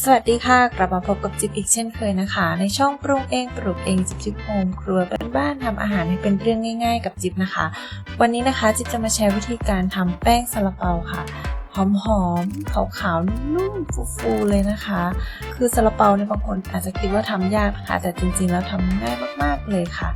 สวัสดีค่ะ กลับมาพบกับจิ๊บอีกเช่นเคยนะคะ ในช่องปรุงเองปลูกเองจิ๊บจิ๊บโฮมครัวบ้านๆทำอาหารให้เป็นเรื่องง่าย ๆ กับจิ๊บนะคะ วันนี้นะคะจิ๊บจะมาแชร์วิธีการทำแป้งซาลาเปาค่ะหอมๆขาวๆนุ่มๆฟูๆเลยนะคะ คือซาลาเปาเนี่ยบางคนอาจจะคิดว่าทำยากนะคะแต่จริงๆแล้วทำง่ายมากๆเลยค่ะ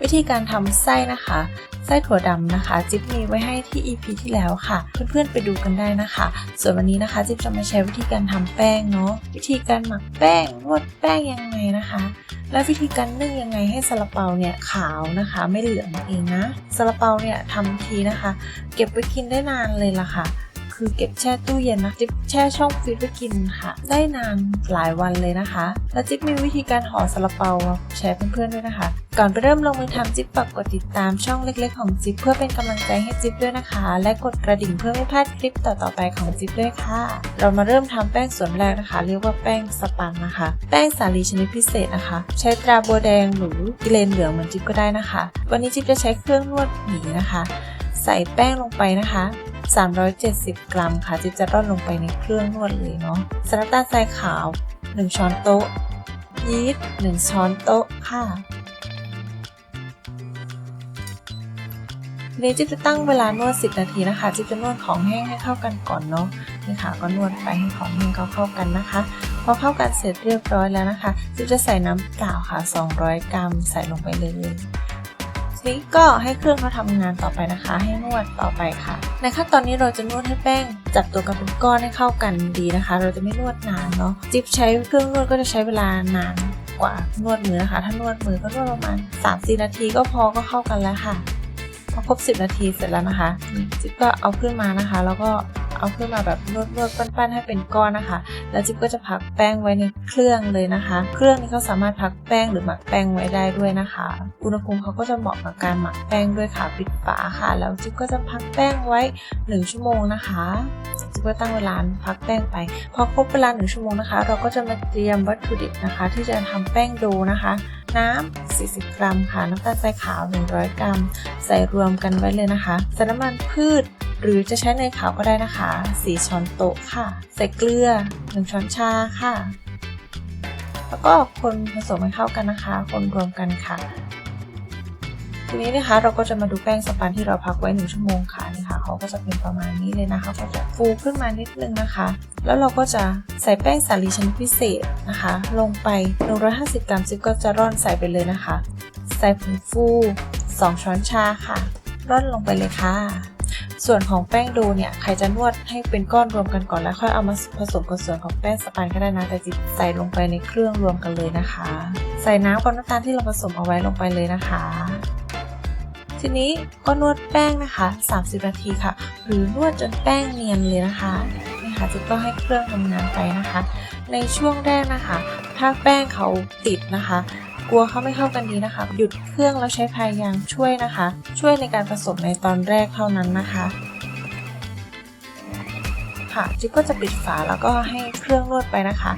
วิธีการทำไส้นะคะ ไส้ถั่วดำนะคะ จิ๊บมีไว้ให้ที่ EP ที่แล้วค่ะ เพื่อนๆไปดูกันได้นะคะ ส่วนวันนี้นะคะ จิ๊บจะมาแชร์วิธีการทำแป้งเนาะวิธีการหมักแป้งนวดแป้งยังไงนะคะและวิธีการนึ่งยังไงให้ซาลาเปาเนี่ยขาวนะคะ ไม่เหลืองเองนะซาลาเปาเนี่ยทำทีนะคะ เก็บไว้กินได้นานเลยล่ะค่ะ คือเก็บแช่ตู้เย็นนะจิ๊บแช่ช่องฟรีซไว้กินค่ะ ได้นานหลายวันเลยนะคะ แล้วจิ๊บมีวิธีการห่อซาลาเปามาแชร์เพื่อนๆด้วยนะคะ ก่อนไปเริ่มลงมือทำจิ๊บฝากกดติดตามช่องเล็กๆของจิ๊บเพื่อเป็นกำลังใจให้จิ๊บด้วยนะคะ และกดกระดิ่งเพื่อไม่พลาดคลิปต่อๆไปของจิ๊บด้วยค่ะ เรามาเริ่มทำแป้งส่วนแรกนะคะ เรียกว่าแป้งสปังนะคะ แป้งสาลีชนิดพิเศษนะคะ ใช้ตราบัวแดงหรือกิเลนเหลืองเหมือนจิ๊บก็ได้นะคะ วันนี้จิ๊บจะใช้เครื่องนวดหมีนะคะ ใส่แป้งลงไปนะคะ 370 กรัมค่ะจิ๊บจะร่อนลงไปในเครื่องนวดเลยเนาะสน้ำตาทรายขาว 1 ช้อนโต๊ะ ยีสต์1ช้อนโต๊ะค่ะทีนี้จิ๊บจะตั้งเวลานวด 10 นาทีนะคะ จิ๊บจะนวดของแห้งให้เข้ากันก่อนเนาะนี่ค่ะก็นวดไปให้ของแห้งเขาเข้ากันนะคะ พอเข้ากันเสร็จเรียบร้อยแล้วนะคะ จิ๊บจะใส่น้ำเปล่าค่ะ 200 กรัมใส่ลงไปเลย นี้ก็ให้เครื่องเขาทำงานต่อไปนะคะ ให้นวดต่อไปค่ะ ในขั้นตอนนี้เราจะนวดให้แป้ง จับตัวกันเป็นก้อนให้เข้ากันดีนะคะ เราจะไม่นวดนานเนาะจิ๊บใช้เครื่องนวดก็จะใช้เวลานานกว่านวดมือนะคะ ถ้านวดมือก็นวดประมาณ3-4นาทีก็พอก็เข้ากันแล้วค่ะพอครบ 10 นาทีเสร็จแล้วนะคะจิ๊บก็เอาขึ้นมานะคะ แล้วก็ เอาขึ้นมาแบบนวดๆปั้นๆให้เป็นก้อนนะคะ แล้วจิ๊บก็จะพักแป้งไว้ในเครื่องเลยนะคะ เครื่องนี้เขาสามารถพักแป้งหรือหมักแป้งไว้ได้ด้วยนะคะ อุณหภูมิเขาก็จะเหมาะกับการหมักแป้งด้วยค่ะปิดฝาค่ะ แล้วจิ๊บก็จะพักแป้งไว้ 1 ชั่วโมงนะคะจิ๊บก็ตั้งเวลาพักแป้งไป พอครบเวลา 1 ชั่วโมงนะคะ เราก็จะมาเตรียมวัตถุดิบนะคะ ที่จะทำแป้งโดนะคะ น้ำ 40 กรัมค่ะ น้ำตาลทรายขาว 100 กรัม ใส่รวมกันไว้เลยนะคะใส่น้ำมันพืช หรือจะใช้เนยขาวก็ได้นะคะ 4 ช้อนโต๊ะค่ะ ใส่เกลือ 1 ช้อนชาค่ะ แล้วก็คนผสมให้เข้ากันนะคะ คนรวมกันค่ะ ทีนี้นะคะเราก็จะมาดูแป้งสปันที่เราพักไว้ 1 ชั่วโมงค่ะนี่ค่ะเขาก็จะเป็นประมาณนี้เลยนะคะก็จะฟูขึ้นมานิดนึงนะคะ แล้วเราก็จะใส่แป้งสาลีชนิดพิเศษนะคะ ลงไป 150 กรัมซิปก็จะร่อนใส่ไปเลยนะคะ ใส่ผงฟู 2 ช้อนชาค่ะ ร่อนลงไปเลยค่ะ ส่วนของแป้งโดเนี่ยใครจะนวดให้เป็นก้อนรวมกันก่อนแล้วค่อยเอามาผสมกับส่วนของแป้งสปันก็ได้นะแต่จิบใส่ลงไปในเครื่องรวมกันเลยนะคะ ใส่น้ำกับน้ำตาลที่เราผสมเอาไว้ลงไปเลยนะคะ ทีนี้ก็นวดแป้งนะคะ 30 นาทีค่ะ หรือนวดจนแป้งเนียนเลยนะคะนี่ค่ะจิ๊บก็ให้เครื่องทำงานไปนะคะ ในช่วงแรกนะคะ ถ้าแป้งเขาติดนะคะ กลัวเขาไม่เข้ากันดีนะคะ หยุดเครื่องแล้วใช้พายยางช่วยนะคะ ช่วยในการผสมในตอนแรกเท่านั้นนะคะ ค่ะจิ๊บก็จะปิดฝาแล้วก็ให้เครื่องนวดไปนะคะ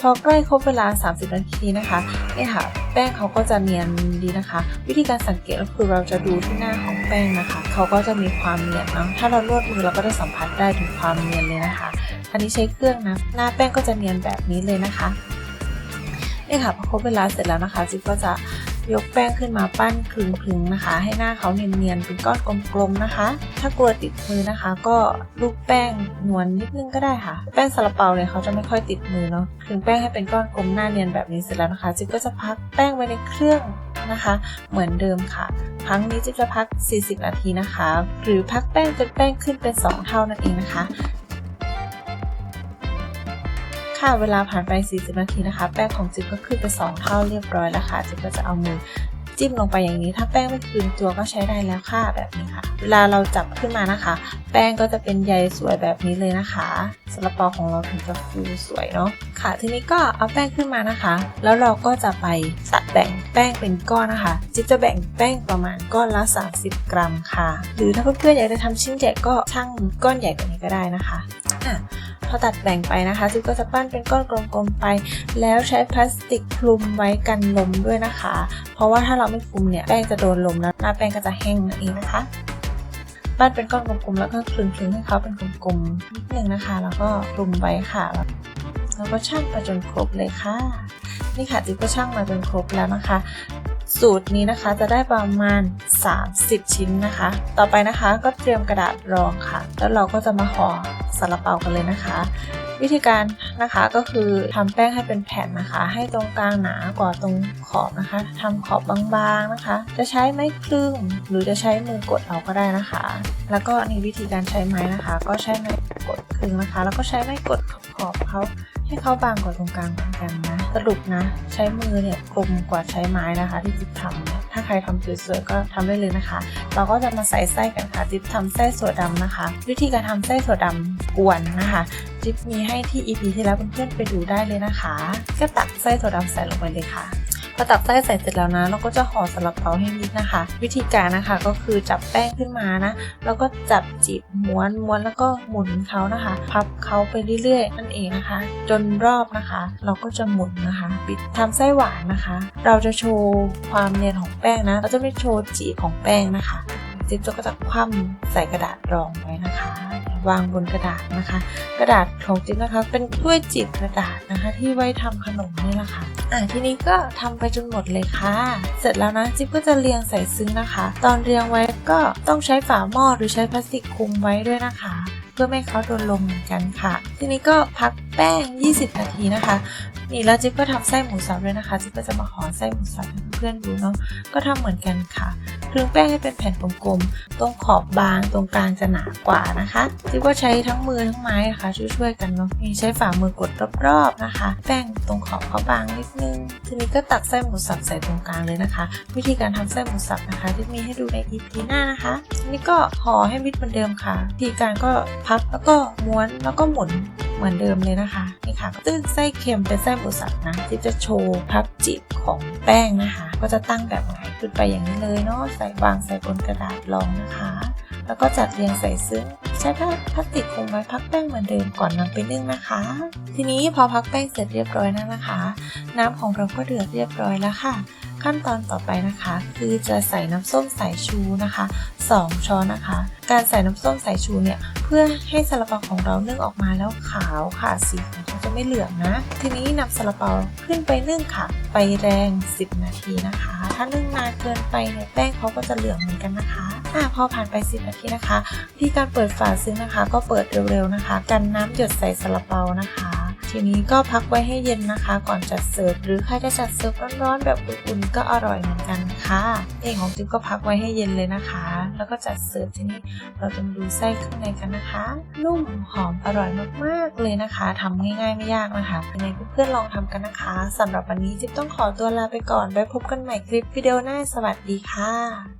พอใกล้ครบเวลา 30 นาทีนะคะนี่ค่ะ แป้งเขาก็จะเนียนดีนะคะ วิธีการสังเกตก็คือเราจะดูที่หน้าของแป้งนะคะ เขาก็จะมีความเนียนเนาะถ้าเรานวดมือเราก็จะสัมผัสได้ถึงความเนียนเลยนะคะ อันนี้ใช้เครื่องนะหน้าแป้งก็จะเนียนแบบนี้เลยนะคะ นี่ค่ะพอครบเวลาเสร็จแล้วนะคะจิ๊บก็จะยกแป้งขึ้นมาปั้นคลึงๆนะคะ ให้หน้าเขาเนียนๆเป็นก้อนกลมๆนะคะ ถ้ากลัวติดมือนะคะ ก็ลูบแป้งนวลนิดนึงก็ได้ค่ะ แป้งซาลาเปาเนี่ยเขาจะไม่ค่อยติดมือเนาะคลึงแป้งให้เป็นก้อนกลมหน้าเนียนแบบนี้เสร็จแล้วนะคะจิ๊บก็จะพักแป้งไว้ในเครื่องนะคะ เหมือนเดิมค่ะ ครั้งนี้จิ๊บจะพัก 40 นาทีนะคะ หรือพักแป้งจนแป้งขึ้นเป็น 2 เท่านั่นเองนะคะ ค่ะ เวลาผ่านไป 40 นาทีนะคะ แป้งของจิ๊บก็ขึ้นไป 2 เท่าเรียบร้อยแล้วค่ะ จิ๊บก็จะเอามือจิ้มลงไปอย่างนี้ถ้าแป้งไม่คืนตัวก็ใช้ได้แล้วค่ะแบบนี้ค่ะ เวลาเราจับขึ้นมานะคะ แป้งก็จะเป็นใยสวยแบบนี้เลยนะคะซาลาเปาของเราถึงจะฟูสวยเนาะค่ะ ทีนี้ก็เอาแป้งขึ้นมานะคะ แล้วเราก็จะไปตัดแบ่งแป้งเป็นก้อนนะคะ จิ๊บจะแบ่งแป้งประมาณก้อนละ 30 กรัมค่ะ หรือถ้าเพื่อนๆอยากจะทำชิ้นใหญ่ก็ช่างก้อนใหญ่กว่านี้ก็ได้นะคะอะ พอตัดแบ่งไปนะคะจิ๊บก็จะปั้นเป็นก้อนกลมๆไป แล้วใช้พลาสติกคลุมไว้กันลมด้วยนะคะ เพราะว่าถ้าเราไม่คลุมเนี่ยแป้งจะโดนลมแล้วหน้าแป้งก็จะแห้งนั่นเองนะคะปั้นเป็นก้อนกลมๆแล้วก็คลึงๆให้เขาเป็นกลมๆนิดนึงนะคะ แล้วก็คลุมไว้ค่ะแล้วก็ชั่งมาจนครบเลยค่ะ นี่ค่ะจิ๊บก็ชั่งมาจนครบแล้วนะคะ สูตรนี้นะคะจะได้ประมาณ 30 ชิ้นนะคะ ต่อไปนะคะก็เตรียมกระดาษรองค่ะ แล้วเราก็จะมาห่อซาลาเปากันเลยนะคะ วิธีการนะคะก็คือทำแป้งให้เป็นแผ่นนะคะ ให้ตรงกลางหนากว่าตรงขอบนะคะทำขอบบางๆนะคะ จะใช้ไม้คลึงหรือจะใช้มือกดเอาก็ได้นะคะ แล้วก็นี่วิธีการใช้ไม้นะคะ ก็ใช้ไม้กดคลึงนะคะ แล้วก็ใช้ไม้กดขอบเขา ให้เขาบางกว่าตรงกลางเหมือนกันนะ สรุปนะ ใช้มือเนี่ยกลมกว่าใช้ไม้นะคะ ที่จิ๊บทำเนี่ยถ้าใครทำสวยๆก็ทำได้เลยนะคะ เราก็จะมาใส่ไส้กันค่ะ จิ๊บทำไส้สวดำนะคะ วิธีการทำไส้สวดำกวนนะคะ จิ๊บมีให้ที่ EP ที่แล้วเพื่อนๆไปดูได้เลยนะคะ ก็ตักไส้ถั่วดำใส่ลงไปเลยค่ะ พอตักไส้ใส่เสร็จแล้วนะ เราก็จะห่อสลับเปาให้นิดนะคะ วิธีการนะคะก็คือจับแป้งขึ้นมานะ แล้วก็จับจีบม้วนม้วนแล้วก็หมุนเขานะคะ พับเขาไปเรื่อยๆนั่นเองนะคะ จนรอบนะคะ เราก็จะหมุนนะคะปิดทำไส้หวานนะคะ เราจะโชว์ความเนียนของแป้งนะ เราจะไม่โชว์จีบของแป้งนะคะจิ๊บก็จะคว่ำใส่กระดาษรองไว้นะคะ วางบนกระดาษนะคะ กระดาษของจิ๊บนะคะ เป็นถ้วยจิบกระดาษนะคะ ที่ไว้ทำขนมนี่แหละค่ะอะทีนี้ก็ทำไปจนหมดเลยค่ะ เสร็จแล้วนะจิ๊บก็จะเรียงใส่ซึ้งนะคะ ตอนเรียงไว้ก็ต้องใช้ฝาหม้อหรือใช้พลาสติกคลุมไว้ด้วยนะคะเพื่อไม่ให้เขาโดนลมเหมือนกันค่ะ ทีนี้ก็พักแป้ง 20 นาทีนะคะ นี่แล้วจิ๊บก็ทำไส้หมูสับด้วยนะคะ จิ๊บก็จะมาขอไส้หมูสับให้เพื่อนๆดูเนาะ ก็ทำเหมือนกันค่ะคลึงแป้งให้เป็นแผ่นกลมๆ ตรงขอบบาง ตรงกลางจะหนากว่านะคะ จิ๊บก็ใช้ทั้งมือทั้งไม้นะคะช่วยๆกันเนาะมีใช้ฝ่ามือกดรอบๆนะคะ แป้งตรงขอบเขาบางนิดนึง ทีนี้ก็ตักไส้หมูสับใส่ตรงกลางเลยนะคะ วิธีการทำไส้หมูสับนะคะที่มีให้ดูใน EP หน้านะคะทีนี้ก็ห่อให้มิดเหมือนเดิมค่ะ วิธีการก็พับแล้วก็ม้วนแล้วก็หมุน เหมือนเดิมเลยนะคะนี่ค่ะก็จะไส้เค็มเป็นไส้หมูสับนะที่จะโชว์พับจิบของแป้งนะคะ ก็จะตั้งแบบไหนขึ้นไปอย่างนี้เลยเนาะใส่วางใส่บนกระดาษรองนะคะ แล้วก็จัดเรียงใส่ซึ้งใช้ผ้าพลาสติกคลุมไว้พักแป้งเหมือนเดิมก่อนนำไปนึ่งนะคะ ทีนี้พอพักแป้งเสร็จเรียบร้อยแล้วนะคะ น้ำของเราก็เดือดเรียบร้อยแล้วค่ะ ขั้นตอนต่อไปนะคะ คือจะใส่น้ำส้มสายชูนะคะ 2 ช้อนนะคะ การใส่น้ำส้มสายชูเนี่ยเพื่อให้ซาลาเปาของเรานึ่งออกมาแล้วขาวค่ะสีของเขาจะไม่เหลืองนะ ทีนี้นำซาลาเปาขึ้นไปนึ่งค่ะ ไปแรง 10 นาทีนะคะ ถ้านึ่งนานเกินไปเนี่ยแป้งเขาก็จะเหลืองเหมือนกันนะคะอะพอผ่านไป 10 นาทีนะคะที่การเปิดฝาซึ้งนะคะ ก็เปิดเร็วๆนะคะ กันน้ำหยดใส่ซาลาเปานะคะ ทีนี้ก็พักไว้ให้เย็นนะคะ ก่อนจัดเสิร์ฟหรือใครจะจัดเสิร์ฟร้อนๆแบบอุ่นๆก็อร่อยเหมือนกันค่ะเองของจิ๊บก็พักไว้ให้เย็นเลยนะคะ แล้วก็จัดเสิร์ฟทีนี้เราจะดูไส้ข้างในกันนะคะ นุ่มหอมอร่อยมากๆเลยนะคะทำง่ายๆไม่ยากนะคะยังไงเพื่อนๆลองทำกันนะคะสำหรับวันนี้จิ๊บต้องขอตัวลาไปก่อนไว้พบกันใหม่คลิปวิดีโอหน้าสวัสดีค่ะ